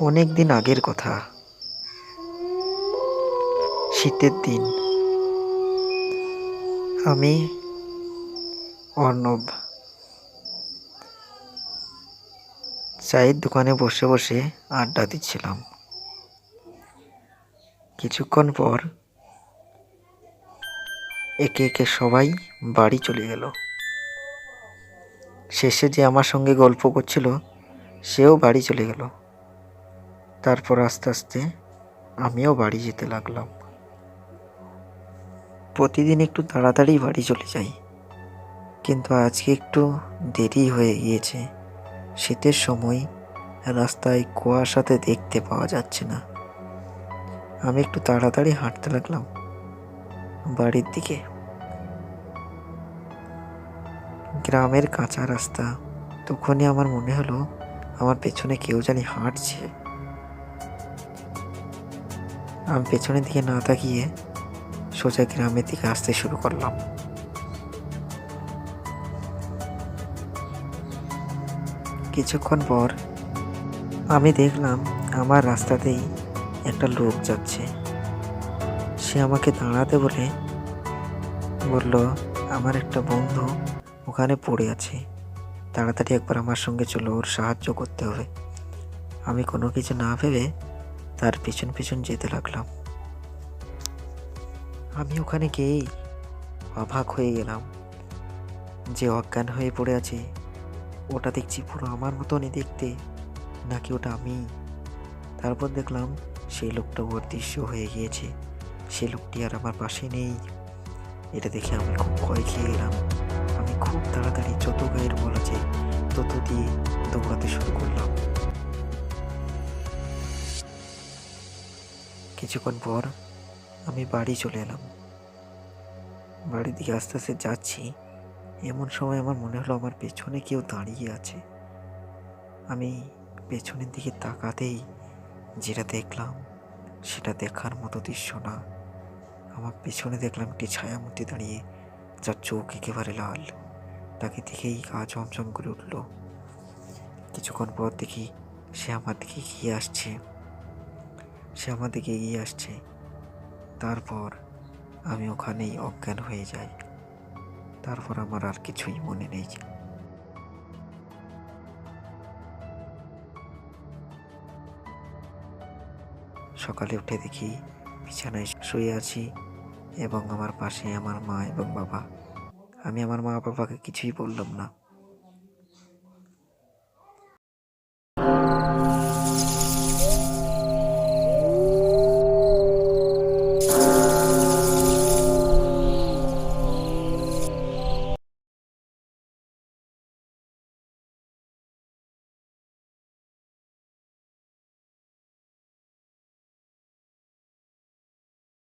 অনেক দিন আগের কথা। শীতের দিন। আমি, অর্ণব, চায়ের দোকানে বসে বসে আড্ডা দিচ্ছিলাম। কিছুক্ষণ পর একে একে সবাই বাড়ি চলে গেল। শেষে যে আমার সঙ্গে গল্প করছিল, সেও বাড়ি চলে গেল। তারপর আস্তে আস্তে আমিও বাড়ি যেতে লাগলাম। প্রতিদিন একটু তাড়াতাড়ি বাড়ি চলে যাই, কিন্তু আজকে একটু দেরি হয়ে গিয়েছে। শীতের সময় রাস্তায় কুয়াশাতে দেখতে পাওয়া যাচ্ছে না। আমি একটু তাড়াতাড়ি হাঁটতে লাগলাম বাড়ির দিকে। গ্রামের কাঁচা রাস্তা, তখনই আমার মনে হলো আমার পেছনে কেউ জানি হাঁটছে। আমি পেছনের দিকে না তাকিয়ে সোজা গ্রামের দিকে আসতে শুরু করলাম। কিছুক্ষণ পর আমি দেখলাম আমার রাস্তাতেই একটা লোক যাচ্ছে। সে আমাকে দাঁড়াতে বলে, বলল, আমার একটা বন্ধু ওখানে পড়ে আছে। তাড়াতাড়ি একবার আমার সঙ্গে চলো, ওর সাহায্য করতে হবে। আমি কোনো কিছু না ভেবে তার পিছন পিছন যেতে লাগলাম। আমি ওখানে গিয়েই অবাক হয়ে গেলাম যে অজ্ঞান হয়ে পড়ে আছে। ওটা দেখছি পুরো আমার মতনই দেখতে, নাকি ওটা আমি? তারপর দেখলাম সেই লোকটা ওর দৃশ্য হয়ে গিয়েছে। সেই লোকটি আর আমার পাশে নেই। এটা দেখে আমি খুব ভয় খেয়ে গেলাম। আমি খুব তাড়াতাড়ি যত গায়ের বল আছে তত দিয়ে দৌড়াতে শুরু করলাম। কিছুক্ষণ পর আমি বাড়ি চলে এলাম। বাড়ির দিকে আস্তে আস্তে যাচ্ছি, এমন সময় আমার মনে হলো আমার পেছনে কেউ দাঁড়িয়ে আছে। আমি পেছনের দিকে তাকাতেই যেটা দেখলাম, সেটা দেখার মতো দৃশ্য না। আমার পেছনে দেখলাম একটি ছায়ামূর্তি দাঁড়িয়ে, যার চোখ একেবারে লাল। তাকে দেখেই গা চমচম করে উঠল। কিছুক্ষণ পর দেখি সে আমার দিকে এগিয়ে আসছে। সে আমার দিকে এগিয়ে আসছে। তারপর আমি ওখানেই অজ্ঞান হয়ে যাই। তারপর আমার আর কিছুই মনে নেই। সকালে উঠে দেখি বিছানায় শুয়ে আছি এবং আমার পাশে আমার মা এবং বাবা। আমি আমার মা বাবাকে কিছুই বললাম না।